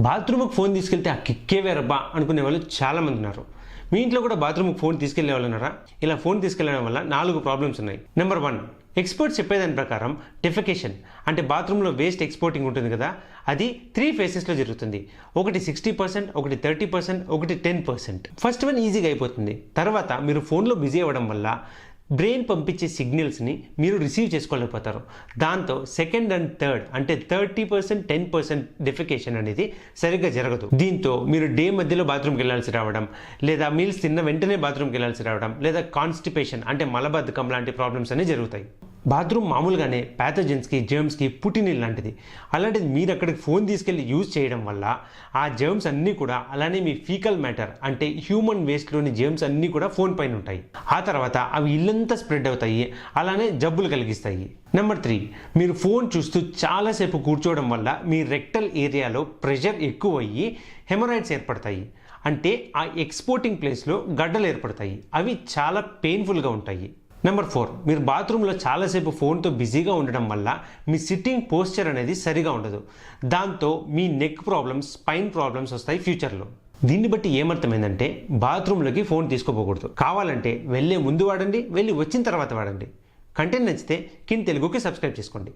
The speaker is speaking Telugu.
బాత్రూమ్కి ఫోన్ తీసుకెళ్తే ఆ కిక్కే వేరబ్బా అనుకునే వాళ్ళు చాలామంది ఉన్నారు. మీ ఇంట్లో కూడా బాత్రూమ్కి ఫోన్ తీసుకెళ్ళే వాళ్ళు ఉన్నారా? ఇలా ఫోన్ తీసుకెళ్ళడం వల్ల నాలుగు ప్రాబ్లమ్స్ ఉన్నాయి. నెంబర్ వన్ ఎక్స్పర్ట్స్ చెప్పేదాని ప్రకారం డెఫికేషన్ అంటే బాత్రూంలో వేస్ట్ ఎక్స్పోర్టింగ్ ఉంటుంది కదా అది త్రీ ఫేసెస్లో జరుగుతుంది. ఒకటి సిక్స్టీ పర్సెంట్ ఒకటి థర్టీ పర్సెంట్ ఒకటి టెన్ పర్సెంట్. ఫస్ట్ వన్ ఈజీగా అయిపోతుంది. తర్వాత మీరు ఫోన్లో బిజీ అవ్వడం వల్ల బ్రెయిన్ పంపించే సిగ్నల్స్ని మీరు రిసీవ్ చేసుకోలేకపోతారు. దాంతో సెకండ్ అండ్ థర్డ్ అంటే thirty percent ten percent defecation అనేది సరిగ్గా జరగదు. దీంతో మీరు డే మధ్యలో బాత్రూమ్కి వెళ్ళాల్సి రావడం లేదా మీల్స్ తిన్న వెంటనే బాత్రూమ్కి వెళ్ళాల్సి రావడం లేదా కాన్స్టిపేషన్ అంటే మలబద్ధకం లాంటి ప్రాబ్లమ్స్ అనేవి జరుగుతాయి. బాత్రూమ్ మామూలుగానే ప్యాథజన్స్కి జర్మ్స్కి పుట్టినీళ్ళు లాంటిది. అలాంటిది మీరు అక్కడికి ఫోన్ తీసుకెళ్ళి యూజ్ చేయడం వల్ల ఆ జర్మ్స్ అన్నీ కూడా అలానే మీ ఫీకల్ మ్యాటర్ అంటే హ్యూమన్ వేస్ట్లోని జర్మ్స్ అన్నీ కూడా ఫోన్ పైన ఉంటాయి. ఆ తర్వాత అవి ఇల్లంతా స్ప్రెడ్ అవుతాయి అలానే జబ్బులు కలిగిస్తాయి. నెంబర్ త్రీ మీరు ఫోన్ చూస్తూ చాలాసేపు కూర్చోవడం వల్ల మీ రెక్టల్ ఏరియాలో ప్రెషర్ ఎక్కువ అయ్యి హెమరాయిడ్స్ ఏర్పడతాయి. అంటే ఆ ఎక్స్పోర్టింగ్ ప్లేస్లో గడ్డలు ఏర్పడతాయి. అవి చాలా పెయిన్ఫుల్గా ఉంటాయి. నెంబర్ ఫోర్ మీరు బాత్రూంలో చాలాసేపు ఫోన్తో బిజీగా ఉండడం వల్ల మీ సిట్టింగ్ పోస్చర్ అనేది సరిగా ఉండదు. దాంతో మీ నెక్ ప్రాబ్లమ్స్ స్పైన్ ప్రాబ్లమ్స్ వస్తాయి ఫ్యూచర్లో దీన్ని బట్టి ఏమర్థమైందంటే బాత్రూంలోకి ఫోన్ తీసుకోపోకూడదు. కావాలంటే వెళ్ళే ముందు వాడండి వెళ్ళి వచ్చిన తర్వాత వాడండి. కంటెంట్ నచ్చితే కింద తెలుగుకి సబ్స్క్రైబ్ చేసుకోండి.